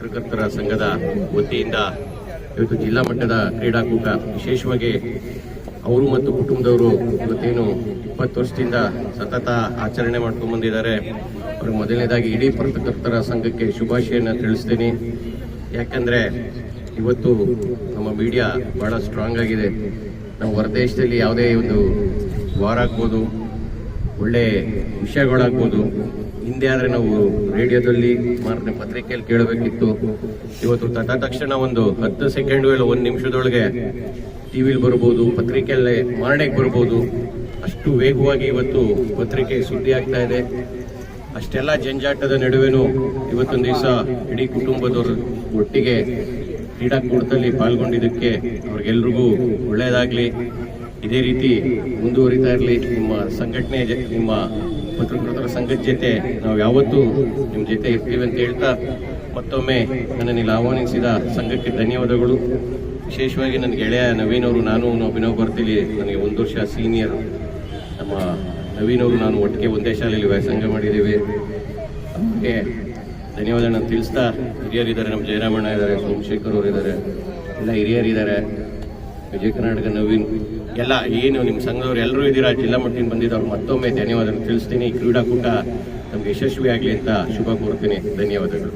ಸಂಘದ ವತಿಯಿಂದ ಇವತ್ತು ಜಿಲ್ಲಾ ಮಟ್ಟದ ಕ್ರೀಡಾಕೂಟ ವಿಶೇಷವಾಗಿ ಅವರು ಮತ್ತು ಕುಟುಂಬದವರು ಇವತ್ತೇನು ಇಪ್ಪತ್ತು ವರ್ಷದಿಂದ ಸತತ ಆಚರಣೆ ಮಾಡ್ಕೊಂಡು ಬಂದಿದ್ದಾರೆ. ಅವ್ರಿಗೆ ಮೊದಲನೇದಾಗಿ ಇಡೀ ಪತ್ರಕರ್ತರ ಸಂಘಕ್ಕೆ ಶುಭಾಶಯನ ತಿಳಿಸ್ತೀನಿ. ಯಾಕಂದರೆ ಇವತ್ತು ನಮ್ಮ ಮೀಡಿಯಾ ಭಾಳ ಸ್ಟ್ರಾಂಗ್ ಆಗಿದೆ. ನಾವು ಹೊರದೇಶದಲ್ಲಿ ಯಾವುದೇ ಒಂದು ವಾರ ಆಗ್ಬೋದು ಒಳ್ಳೆ ವಿಷಯಗಳಾಗ್ಬೋದು. ಹಿಂದೆ ಆದರೆ ನಾವು ರೇಡಿಯೋದಲ್ಲಿ ಮಾರನೇ ಪತ್ರಿಕೆಯಲ್ಲಿ ಕೇಳಬೇಕಿತ್ತು. ಇವತ್ತು ತದ ತಕ್ಷಣ ಒಂದು ಹತ್ತು ಸೆಕೆಂಡು ಇಲ್ಲ ಒಂದು ನಿಮಿಷದೊಳಗೆ ಟಿವಿಲಿ ಬರ್ಬೋದು, ಪತ್ರಿಕೆಯಲ್ಲಿ ಮಾರಣೆಗೆ ಬರ್ಬೋದು. ಅಷ್ಟು ವೇಗವಾಗಿ ಇವತ್ತು ಪತ್ರಿಕೆ ಸುದ್ದಿ ಆಗ್ತಾ ಇದೆ. ಅಷ್ಟೆಲ್ಲ ಜಂಜಾಟದ ನಡುವೆನೂ ಇವತ್ತೊಂದು ದಿವಸ ಇಡೀ ಕುಟುಂಬದವರು ಒಟ್ಟಿಗೆ ಕ್ರೀಡಾಕೂಟದಲ್ಲಿ ಪಾಲ್ಗೊಂಡಿದ್ದಕ್ಕೆ ಅವ್ರಿಗೆಲ್ರಿಗೂ ಒಳ್ಳೆಯದಾಗಲಿ. ಇದೇ ರೀತಿ ಮುಂದುವರಿತಾ ಇರಲಿ. ನಿಮ್ಮ ಸಂಘಟನೆ ನಿಮ್ಮ ಪತ್ರಕರ್ತರ ಸಂಘದ ಜೊತೆ ನಾವು ಯಾವತ್ತೂ ನಿಮ್ಮ ಜೊತೆ ಇರ್ತೀವಿ ಅಂತ ಹೇಳ್ತಾ ಮತ್ತೊಮ್ಮೆ ನನ್ನನ್ನು ಇಲ್ಲಿ ಆಹ್ವಾನಿಸಿದ ಸಂಘಕ್ಕೆ ಧನ್ಯವಾದಗಳು. ವಿಶೇಷವಾಗಿ ನನ್ನ ಗೆಳೆಯ ನವೀನ್ ಅವರು, ನಾನು ಅಭಿನವ್ ಬರ್ತೀವಿ ನನಗೆ ಒಂದು ವರ್ಷ ಸೀನಿಯರ್ ನಮ್ಮ ನವೀನ್ ಅವರು ನಾನು ಒಟ್ಟಿಗೆ ಒಂದೇ ಶಾಲೆಯಲ್ಲಿ ವ್ಯಾಸಂಗ ಮಾಡಿದ್ದೀವಿ. ಅವ್ರಿಗೆ ಧನ್ಯವಾದಗಳನ್ನು ತಿಳಿಸ್ತಾ ಹಿರಿಯರಿದ್ದಾರೆ, ನಮ್ಮ ಜಯರಾಮಣ್ಣ ಇದ್ದಾರೆ, ಸೋಮಶೇಖರ್ ಅವರಿದ್ದಾರೆ, ಎಲ್ಲ ಹಿರಿಯರಿದ್ದಾರೆ. ವಿಜಯ ಕರ್ನಾಟಕ ನವೀನ್. ಎಲ್ಲ, ಏನು ನಿಮ್ಮ ಸಂಘದವ್ರು ಎಲ್ಲರೂ ಇದ್ದೀರಾ? ಜಿಲ್ಲಾ ಮಟ್ಟದಿಂದ ಬಂದಿದ್ದವ್ರು ಮತ್ತೊಮ್ಮೆ ಧನ್ಯವಾದಗಳು ತಿಳಿಸ್ತೀನಿ. ಈ ಕ್ರೀಡಾಕೂಟ ನಮ್ಗೆ ಯಶಸ್ವಿ ಆಗಲಿ ಅಂತ ಶುಭ ಕೋರ್ತೀನಿ ಧನ್ಯವಾದಗಳು.